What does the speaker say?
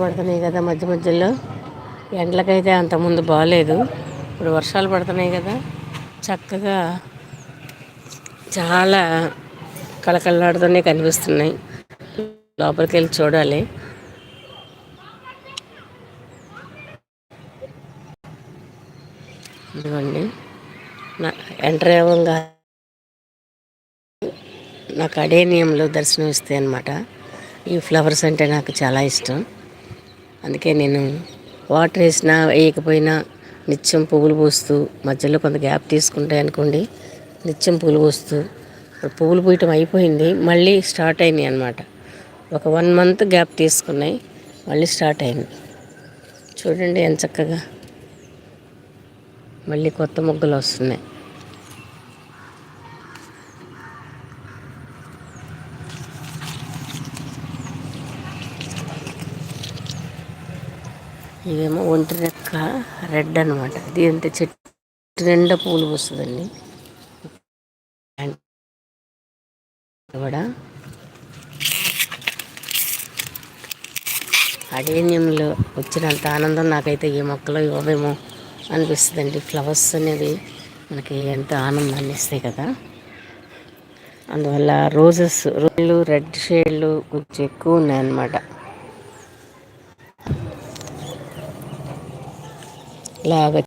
పడుతున్నాయి కదా మధ్య మధ్యలో. ఎండలకైతే అంతకుముందు బాగాలేదు ఇప్పుడు వర్షాలు పడుతున్నాయి కదా. చక్కగా చాలా కళకళలాడుతూనే కనిపిస్తున్నాయి. లోపలికి వెళ్ళి చూడాలి. ఇదిగోండి. నా ఎంటర్ అవ్వంగా నాకు అడేనియంలో దర్శనం ఇస్తాయి అన్నమాట ఈ ఫ్లవర్స్ అంటే నాకు చాలా ఇష్టం. అందుకే నేను వాటర్ వేసినా వేయకపోయినా నిత్యం పువ్వులు పూస్తూ మధ్యలో కొంత గ్యాప్ తీసుకుంటాయి అనుకోండి నిత్యం పువ్వులు పూస్తూ ఇప్పుడు పువ్వులు పూయటం అయిపోయింది మళ్ళీ స్టార్ట్ అయినాయి అనమాట ఒక వన్ మంత్ గ్యాప్ తీసుకున్నాయి మళ్ళీ స్టార్ట్ అయింది. చూడండి ఎంత చక్కగా మళ్ళీ కొత్త మొగ్గలు వస్తున్నాయి. ఇవేమో ఒంటి రెక్క రెడ్ అనమాట దీంతో చెట్టు నిండా పూలు పూస్తుందండి. కూడా అడేనియంలో వచ్చినంత ఆనందం నాకైతే ఈ మొక్కలో ఇవ్వవేమో అనిపిస్తుందండి. ఫ్లవర్స్ అనేవి మనకి ఎంత ఆనందాన్ని ఇస్తాయి కదా. అందువల్ల రోజెస్ రోజులు రెడ్ షేడ్లు కొంచెం ఎక్కువ ఉన్నాయన్నమాట. ఇలాగ